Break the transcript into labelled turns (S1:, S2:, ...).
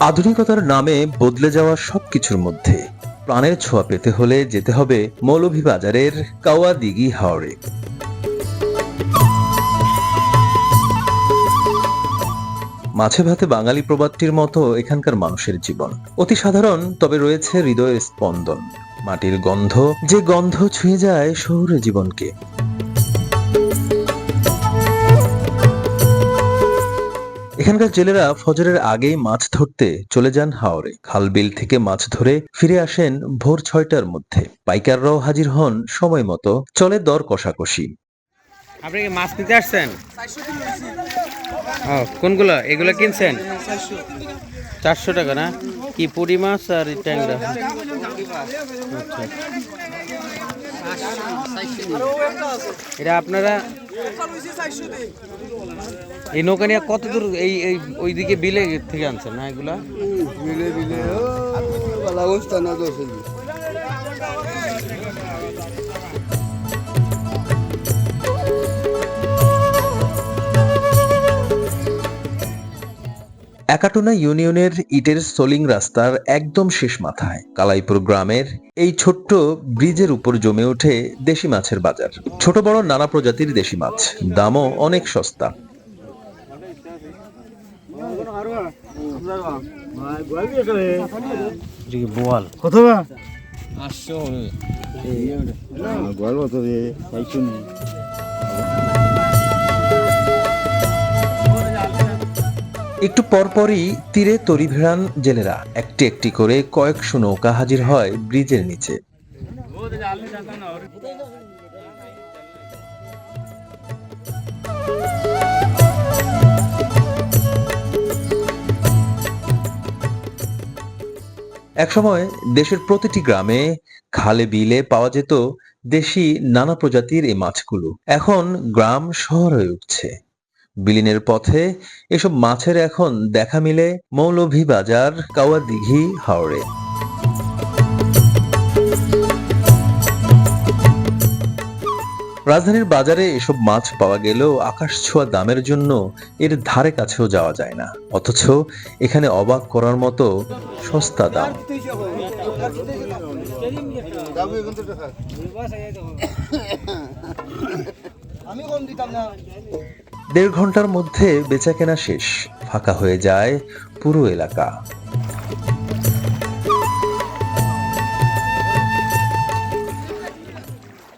S1: আধুনিকতার নামে বদলে যাওয়া সবকিছুর মধ্যে প্রাণের ছোঁয়া পেতে হলে যেতে হবে মৌলভীবাজারের কাওয়া দিঘি হাওড়ে মাছে ভাতে বাঙালি প্রবাদটির মতো এখানকার মানুষের জীবন। অতি সাধারণ, তবে রয়েছে হৃদয়ের স্পন্দন। মাটির গন্ধ, যে গন্ধ ছুঁয়ে যায় শহুরে জীবনকে। এখানকার জেলেরা ফজরের আগেই মাছ ধরতে চলে যান হাওরে। খালবিল থেকে মাছ ধরে ফিরে আসেন ভোর ছয়টার মধ্যে। পাইকাররাও হাজির হন সময় মতো। চলে দর কষাকষি।
S2: আপনি কি মাছ নিতে আসছেন? কোনগুলো? এগুলো কিনছেন? চারশো টাকা না? কি পুরি মাছ আর ট্যাংরা? আচ্ছা। এটা আপনারা এই নৌকা নিয়ে কত দূর এই এই ওইদিকে বিলে থেকে আনছেন না এগুলা?
S3: বিলে বিলে
S1: একাটুনা ইউনিয়নের ইটের সোলিং রাস্তার একদম শেষ মাথায় কালাইপুর গ্রামের এই ছোট্ট ব্রিজের উপর জমে ওঠে দেশি মাছের বাজার। ছোট বড় নানা প্রজাতির দেশি মাছ। দামও অনেক সস্তা।
S2: বোয়াল।
S3: কত বা গল্প তো রে পাইছো নি
S1: একটু পরপরই তীরে তরি ভেড়ান জেলেরা। একটি একটি করে কয়েকশো নৌকা হাজির হয় ব্রিজের নিচে। একসময় দেশের প্রতিটি গ্রামে খালে বিলে পাওয়া যেত দেশি নানা প্রজাতির এই মাছগুলো। এখন গ্রাম শহর হয়ে উঠছে। বিলীনের পথে এসব মাছের এখন দেখা মিলে মৌলভীবাজার কাওয়া দিঘি হাওড়ে রাজধানীর বাজারে এসব মাছ পাওয়া গেলেও আকাশ ছোঁয়া দামের জন্য এর ধারে কাছেও যাওয়া যায় না। অথচ এখানে অবাক করার মতো সস্তা দাম। দেড় ঘণ্টার মধ্যে বেচাকেনা শেষ। ফাঁকা হয়ে যায় পুরো এলাকা।